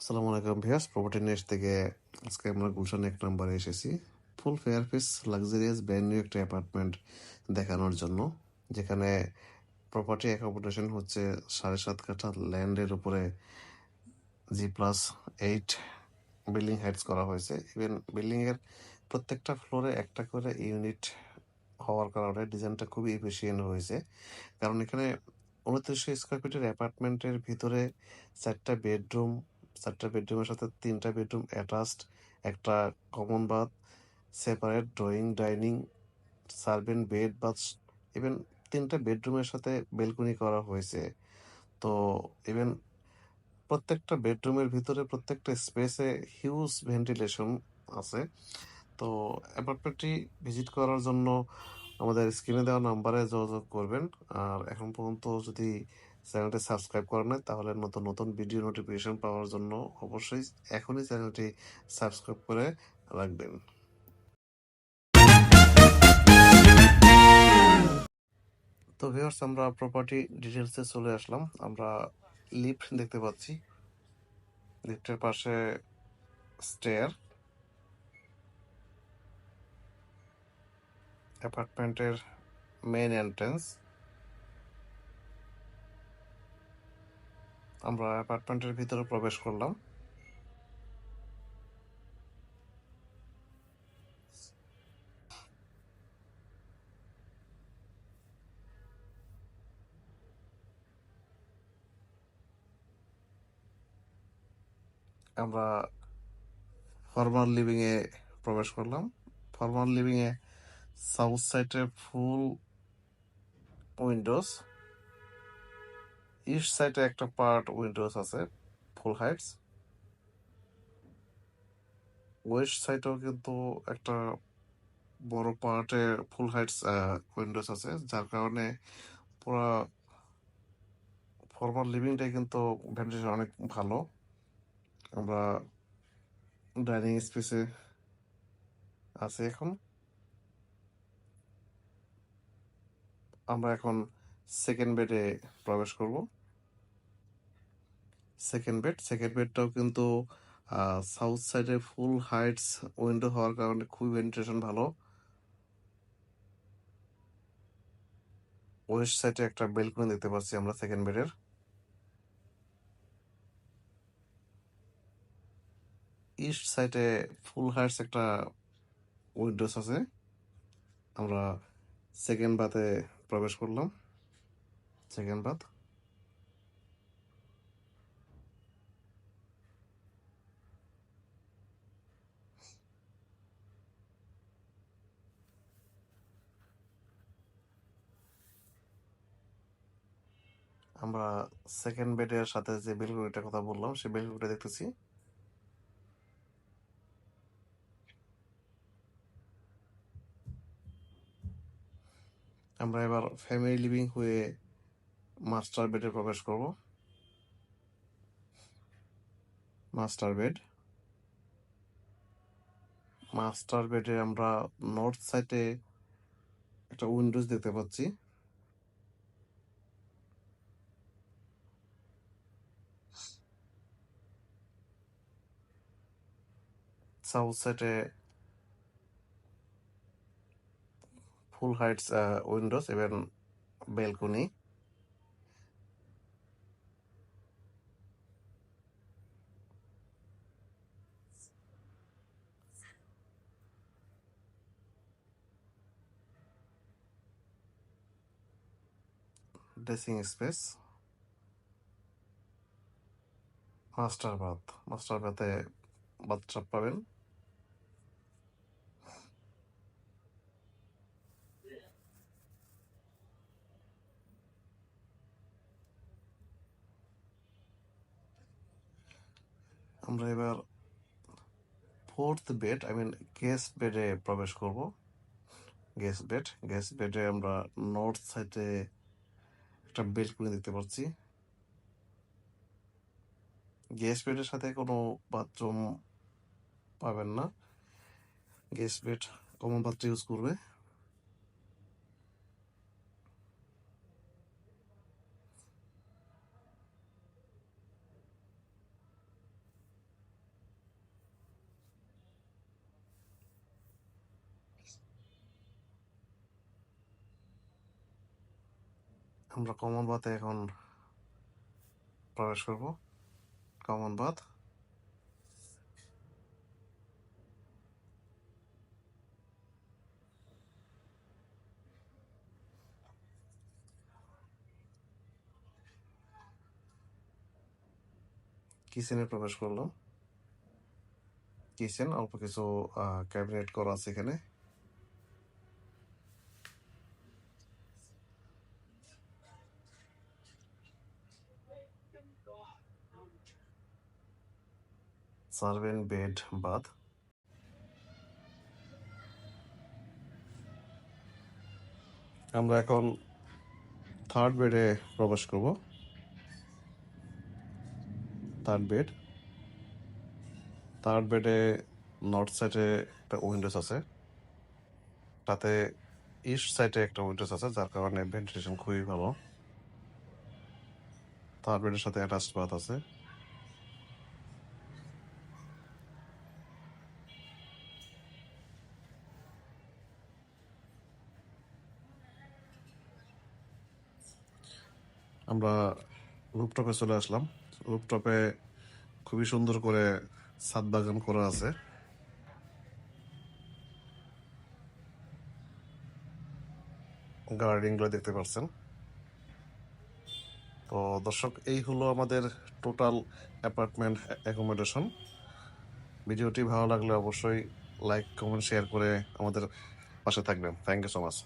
আসসালামু আলাইকুম ভিয়াস property next থেকে আজকে আমরা গুলশান এক নম্বরে এসেছি। Full fair piece luxurious brand new একটা অ্যাপার্টমেন্ট দেখানোর জন্য, যেখানে প্রপার্টি অ্যাকোমোডেশন হচ্ছে সাড়ে সাত কাঠা ল্যান্ডের উপরে G plus eight building heights করা হয়েছে। ইভেন বিল্ডিংয়ের প্রত্যেকটা ফ্লোরে একটা করে ইউনিট হওয়ার কারণে ডিজাইনটা খুবই এফিসিয়েন্ট হয়েছে। কারণ এখানে উনত্রিশশো স্কোয়ার ফিটের অ্যাপার্টমেন্টের ভিতরে চারটা বেডরুম চারটা বেডরুমের সাথে তিনটা বেডরুম অ্যাটাচড একটা common bath separate drawing dining servant bed bath even তিনটা বেডরুমের সাথে বেলকনি করা হয়েছে। তো ইভেন প্রত্যেকটা বেডরুমের ভিতরে প্রত্যেকটা স্পেসে হিউজ ভেন্টিলেশন আছে। তো অ্যাপার্টমেন্টটি ভিজিট করার জন্য আমাদের স্ক্রিনে দেওয়া নাম্বারে যোগাযোগ করবেন। আর এখন পর্যন্ত যদি চ্যানেলটি সাবস্ক্রাইব করেন তাহলে নতুন নতুন ভিডিও নোটিফিকেশন পাওয়ার জন্য অবশ্যই এখনই চ্যানেলটি সাবস্ক্রাইব করে রাখবেন। তো ভিউয়ার্স আমরা প্রপার্টি ডিটেলসে চলে আসলাম। আমরা লিফট দেখতে পাচ্ছি। লিফটের পাশে স্টেয়ার অ্যাপার্টমেন্টের মেইন এন্ট্রেন্স আমরা অ্যাপার্টমেন্টের ভিতরে প্রবেশ করলাম। আমরা ফর্মাল লিভিং এ প্রবেশ করলাম। ফর্মাল লিভিং এ সাউথ সাইডে ফুল উইন্ডোজ ইস্ট সাইডে একটা পার্ট উইন্ডোজ আছে ফুল হাইটস ওয়েস্ট সাইডেও কিন্তু একটা বড় পার্টে ফুল হাইটস উইন্ডোজ আছে, যার কারণে পুরো ফর্মাল লিভিংটাই কিন্তু ভেন্টিলেশন অনেক ভালো। আমরা ডাইনিং স্পেসে আছে এখন। আমরা এখন সেকেন্ড বেডে প্রবেশ করব। সেকেন্ড বেড সেকেন্ড বেডটাও কিন্তু সাউথ সাইডে ফুল হাইটস উইন্ডো হওয়ার কারণে খুবই ভেন্টিলেশন ভালো। ওয়েস্ট সাইডে একটা বেলকনি দেখতে পাচ্ছি আমরা সেকেন্ড বেডের ইস্ট সাইডে ফুল হাইটস একটা উইন্ডোজ আছে। আমরা সেকেন্ড বাথে প্রবেশ করলাম। সেকেন্ড বাথ আমরা সেকেন্ড বেডের সাথে যে বেলকনিটার কথা বললাম, সেই বেলকনিটা দেখতেছি। আমরা এবার ফ্যামিলি লিভিং হয়ে মাস্টার বেডে প্রবেশ করব। মাস্টার বেড মাস্টার বেডে আমরা নর্থ সাইডে একটা উইন্ডোজ দেখতে পাচ্ছি। সাউথ সাইডে ফুল হাইটস উইন্ডোজ এবং balcony dressing space master bath master বাথে bathtub পাবেন। আমরা এবার fourth bed I mean guest বেডে প্রবেশ করব। গেস্ট বেড গেস্ট বেডে আমরা নর্থ সাইডে একটা বেলকনি দেখতে পাচ্ছি। গেস্ট বেডের সাথে কোনো বাথরুম পাবেন না। Guest bed common bathroom use করবে। আমরা কমন বাথে এখন প্রবেশ করব। কমন বাথ কিচেনে প্রবেশ করলাম। কিচেন অল্প কিছু ক্যাবিনেট করা আছে এখানে। সার্ভেন্ট বেড বাথ আমরা এখন থার্ড বেডে প্রবেশ করব। থার্ড বেড থার্ড বেডে নর্থ সাইডে একটা উইন্ডোজ আছে। তাতে ইস্ট সাইডে একটা উইন্ডোজ আছে, যার কারণে ভেন্টিলেশন খুবই ভালো। থার্ড বেডের সাথে অ্যাটাচ বাথ আছে। আমরা রুপটপে চলে আসলাম। রুপটপে খুবই সুন্দর করে ছাদ বাগান করা আছে। গার্ডেনগুলো দেখতে পাচ্ছেন তো দর্শক, এই হলো আমাদের টোটাল অ্যাপার্টমেন্ট অ্যাকোমোডেশন। ভিডিওটি ভালো লাগলে অবশ্যই লাইক, কমেন্ট, শেয়ার করে আমাদের পাশে থাকবেন। Thank you so much.